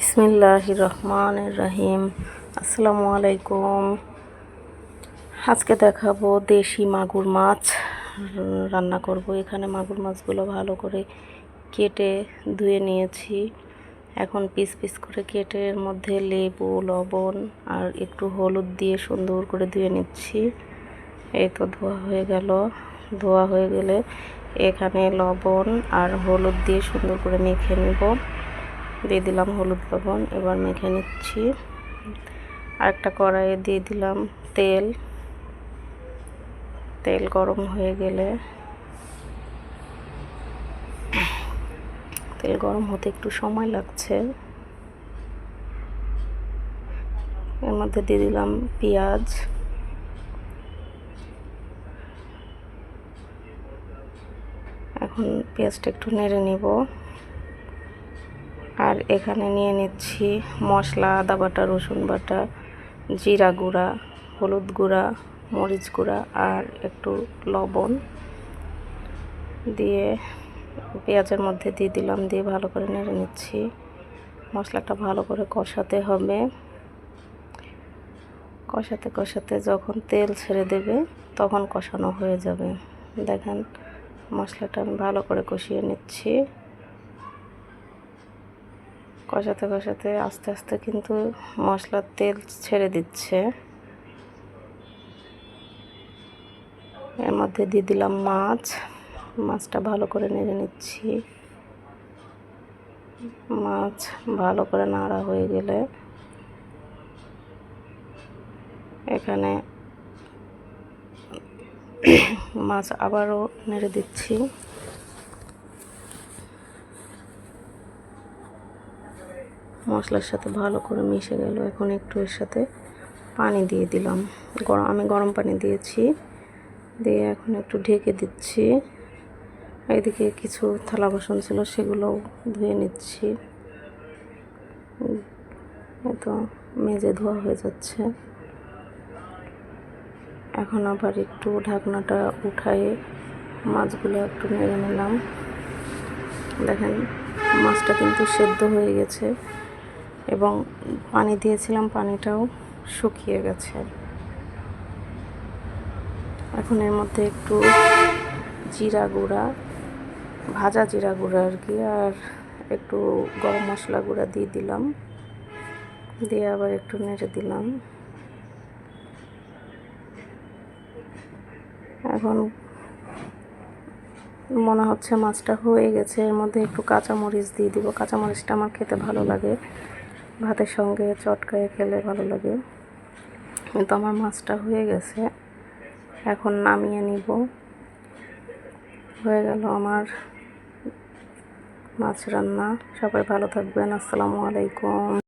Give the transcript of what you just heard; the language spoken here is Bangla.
বিসমিল্লাহ রহমান রাহিম। আসসালামু আলাইকুম। আজকে দেখাবো দেশি মাগুর মাছ। রান্না করব। এখানে মাগুর মাছগুলো ভালো করে কেটে ধুয়ে নিয়েছি। এখন পিস পিস করে কেটে এর মধ্যে লেবু, লবণ আর একটু হলুদ দিয়ে সুন্দর করে ধুয়ে নিচ্ছি। এই তো ধোয়া হয়ে গেল। ধোয়া হয়ে গেলে এখানে লবণ আর হলুদ দিয়ে সুন্দর করে মেখে নেব। দিয়ে দিলাম হলুদ লবণ, এবার মেখে নিচ্ছি। আরেকটা কড়াইয়ে দিয়ে দিলাম তেল। তেল গরম হয়ে গেলে তেল গরম হতে একটু সময় লাগছে। এর মধ্যে দিয়ে দিলাম পেঁয়াজ। এখন পেঁয়াজটা একটু নেড়ে নিব। আর এখানে নিয়ে নিচ্ছি মশলা, আদা বাটা, রসুন বাটা, জিরা গুঁড়া, হলুদ গুঁড়া, মরিচ গুঁড়া আর একটু লবণ দিয়ে পেঁয়াজের মধ্যে দিয়ে দিলাম, দিয়ে ভালো করে নেড়ে নিচ্ছি। মশলাটা ভালো করে কষাতে হবে। কষাতে কষাতে যখন তেল ছেড়ে দেবে, তখন কষানো হয়ে যাবে। দেখেন, মশলাটা আমি ভালো করে কষিয়ে নিচ্ছি। কষাতে কষাতে আস্তে আস্তে কিন্তু মশলার তেল ছেড়ে দিচ্ছে। এর মধ্যে দিয়ে দিলাম মাছ। মাছটা ভালো করে নেড়ে নিচ্ছি। মাছ ভালো করে নাড়া হয়ে গেলে এখানে মাছ আবারও নেড়ে দিচ্ছি। মশলার সাথে ভালো করে মিশে গেল। এখন একটু এর সাথে পানি দিয়ে দিলাম। গরম, আমি গরম পানি দিয়েছি। দিয়ে এখন একটু ঢেকে দিচ্ছি। এদিকে কিছু থালা বাসন ছিল, সেগুলোও ধুয়ে নিচ্ছি। তো মেজে ধোয়া হয়ে যাচ্ছে। এখন আবার একটু ঢাকনাটা উঠায়ে মাছগুলো একটু নেড়ে নিলাম। দেখেন, মাছটা কিন্তু সেদ্ধ হয়ে গেছে। এবং পানি দিয়েছিলাম, পানিটাও শুকিয়ে গেছে। এখন এর মধ্যে একটু জিরা গুঁড়া, ভাজা জিরা গুঁড়া আর কি, আর একটু গরম মশলা গুঁড়া দিয়ে দিলাম। দিয়ে আবার একটু নেড়ে দিলাম। এখন মনে হচ্ছে মাছটা হয়ে গেছে, এর মধ্যে একটু কাঁচামরিচ দিয়ে দিব। কাঁচামরিচটা আমার খেতে ভালো লাগে। ভাতের সঙ্গে চটকায় খেলে ভালো লাগে। কিন্তু আমার মাছটা হয়ে গেছে। এখন নামিয়ে নিব। হয়ে গেল আমার মাছ রান্না। সবাই ভালো থাকবেন। আসসালামু আলাইকুম।